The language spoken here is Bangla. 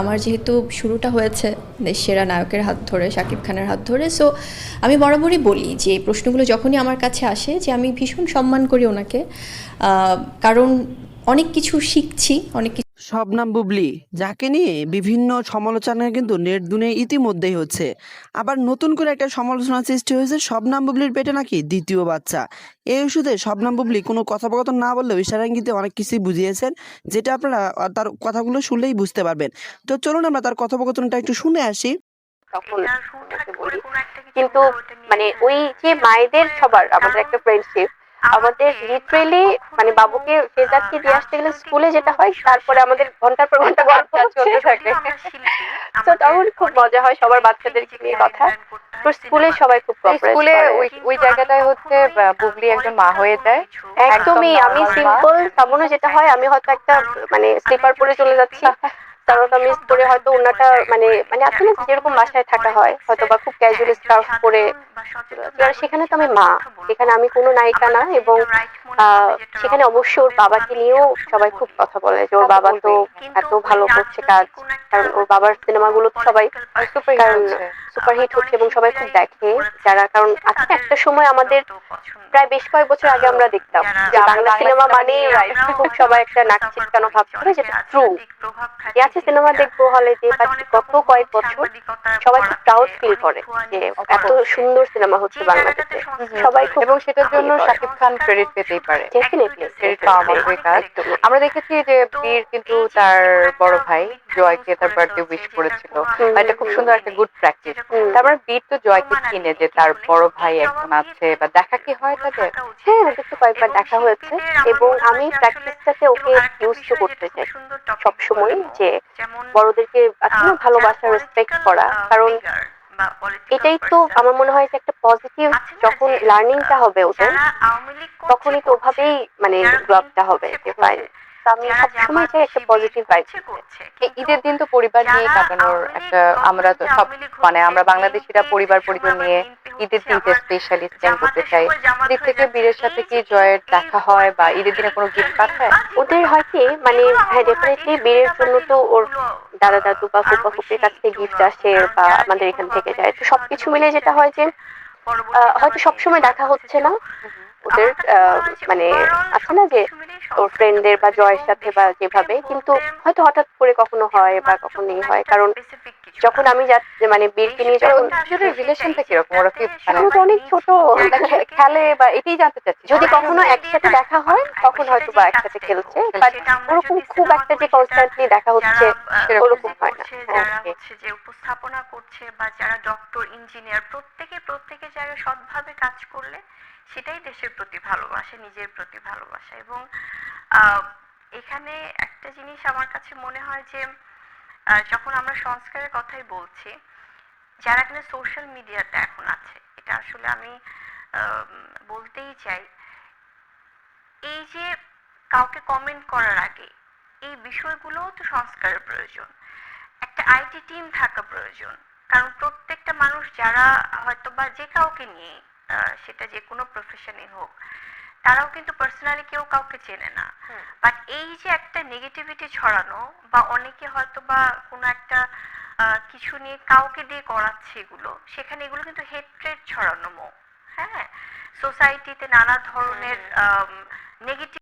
আমার যেহেতু শুরুটা হয়েছে সেরা নায়কের হাত ধরে, শাকিব খানের হাত ধরে সো আমি বরাবরই বলি যে এই প্রশ্নগুলো যখনই আমার কাছে আসে যে আমি ভীষণ সম্মান করি ওনাকে কারণ অনেক কিছু শিখছি, অনেক কিছু শবনাম বুবলি। যাকে নিয়ে বিভিন্ন সমালোচনা কিন্তু নেট দুনে ইতিমধ্যেই হচ্ছে। আবার নতুন করে একটা সমালোচনা সৃষ্টি হয়েছে শবনাম বুবলির পেটে নাকি দ্বিতীয় বাচ্চা। এই ওষুধে শবনাম বুবলি কোনো কথোপকথন না বললেও ইশারাঙ্গিতে অনেক কিছুই বুঝিয়েছেন যেটা আপনারা তার কথাগুলো শুনলেই বুঝতে পারবেন। তো চলুন আমরা তার কথোপকথনটা একটু শুনে আসি। তখন কিন্তু মানে ওই যে মায়েদের সবার আমাদের একটা ফ্রেন্ডশিপ আমাদের লিটারেলি মানে বাবুকে ফেজাতকে দিয়ে আসতে গেলে স্কুলে যেটা হয় তারপরে আমাদের ঘণ্টার পর ঘণ্টা গল্প চলতে থাকে। তো তখন খুব মজা হয় সবার বাচ্চাদেরকে নিয়ে কথা। তো স্কুলে সবাই খুব স্কুলে ওই ওই জায়গাটায় হচ্ছে বুবলি একজন মা হয়ে যায়। একদমই আমি সিম্পল সামনে যেটা হয় আমি হয়তো একটা মানে স্লিপার পরে চলে যাচ্ছি। কামিজ পরে হয়তো ওনাটা মানে মানে আছে না যেরকম বাসায় থাকা হয় হয়তো বা খুব ক্যাজুয়াল স্কার্ফ পরে। সেখানে তো আমি মা সেখানে আমি কোনো নায়িকা না এবং সেখানে অবশ্য ওর বাবাকে নিয়েও সবাই খুব কথা বলে যে ওর বাবা তো এত ভালো করছে কাজ কারণ ওর বাবার সিনেমাগুলো তো সবাই সুপার কারণ সুপারহিট হচ্ছে এবং সবাই খুব দেখে যারা কারণ না, একটা সময় আমাদের প্রায় বেশ কয়েক বছর আগে আমরা দেখতাম যে বাংলা সিনেমা মানে খুব সবাই একটা নাক ছিটকানো ভাব করে যেটা ট্রু আছে সিনেমা দেখব হলে যে কত গত কয়েক বছর সবাই খুব প্রাউড ফিল করে যে এত সুন্দর সিনেমা হচ্ছে বাংলাদেশে। সবাই খুব এবং সেটার জন্য। শাকিব খান ক্রেডিট পেতেই পারে। ডেফিনেটলি ক্রেডিট পাওয়া কাজ। আমরা দেখেছি যে বীর কিন্তু তার বড় ভাই। জয়কে তার বার্থডে উইশ করেছিল। এটা খুব সুন্দর একটা গুড প্র্যাকটিস তারপর বীর তো জয়কে চিনে যে তার বড় ভাই একজন আছে, বা দেখা কি হয় তাদের? হ্যাঁ ওদের তো কয়েকবার দেখা হয়েছে। এবং আমি প্র্যাকটিসটাতে ওকে ইউজ করতে চাই। সবসময় যে বড়দেরকে না ভালোবাসা রেসপেক্ট করা। কারণ এটাই তো আমার মনে হয় যে একটা পজিটিভ যখন লার্নিংটা হবে ওদের, তখনই তো ওভাবেই মানে গ্রোপটা হবে ফাইন আমি সবসময় চাই একটা পজিটিভ ভাইব ঈদের দিন তো পরিবার নিয়ে কাটানোর একটা আমরা তো সব মানে আমরা বাংলাদেশিরা পরিবার পরিজন নিয়ে ঈদের দিনটা স্পেশালি স্পেন্ড করতে চাই। দিক থেকে বীরের সাথে কি জয়ের দেখা হয় বা ঈদের দিনে কোনো গিফট পাঠায় ওদের হয় কি মানে হ্যাঁ ডেফিনেটলি বিয়ের জন্য তো ওর দাদা দাদু বা ফুপা ফুপির কাছ থেকে গিফট আসে বা আমাদের এখান থেকে যায়। তো সবকিছু মিলে যেটা হয় যে হয়তো সবসময় দেখা হচ্ছে না। ওদের আহ, মানে আছে না যে ওর ফ্রেন্ডদের বা জয়ের সাথে বা যেভাবে, কিন্তু হয়তো হঠাৎ করে কখনো হয় বা কখনো ই হয়। কারণ যখন আমি মানে বীরকে নিয়ে যখন দুজনের রিলেশনটা কীরকম ওরা কি মানে অনেক ছোট খেলে বা এটাই জানতে চাচ্ছি। যদি কখনো একসাথে দেখা হয় তখন হয়তো বা একসাথে খেলছে বাট ওরকম খুব একটা যে কনস্ট্যান্টলি দেখা হচ্ছে ওরকম হয় না। যারা হচ্ছে যে উপস্থাপনা করছে বা যারা ডক্টর ইঞ্জিনিয়ার প্রত্যেকে প্রত্যেকে জায়গায় সৎভাবে কাজ করলে সেটাই দেশের প্রতি ভালোবাসা নিজের প্রতি ভালোবাসা। এবং আহ, এখানে একটা জিনিস আমার কাছে মনে হয় যে যখন আমরা সংস্কারের কথাই বলছি, যারা কিনা সোশ্যাল মিডিয়াতে এখন আছে, এটা আসলে আমি বলতেই চাই, এই যে কাউকে কমেন্ট করার আগে, এই বিষয়গুলোও তো সংস্কারের প্রয়োজন। একটা আইটি টিম থাকা প্রয়োজন। কারণ প্রত্যেকটা মানুষ যারা হয়তো বা যে কাউকে নিয়ে সেটা যে কোনো প্রফেশনে হোক তারাও কিন্তু পার্সোনালি কেউ কাউকে চেনে না। বাট এই যে একটা নেগেটিভিটি ছড়ানো বা অনেকে হয়তো বা কোনো একটা কিছু নিয়ে কাউকে দিয়ে করাচ্ছে এগুলো সেখানে এগুলো কিন্তু হেট্রেড ছড়ানো মো। হ্যাঁ? সোসাইটিতে নানা ধরনের নেগেটিভ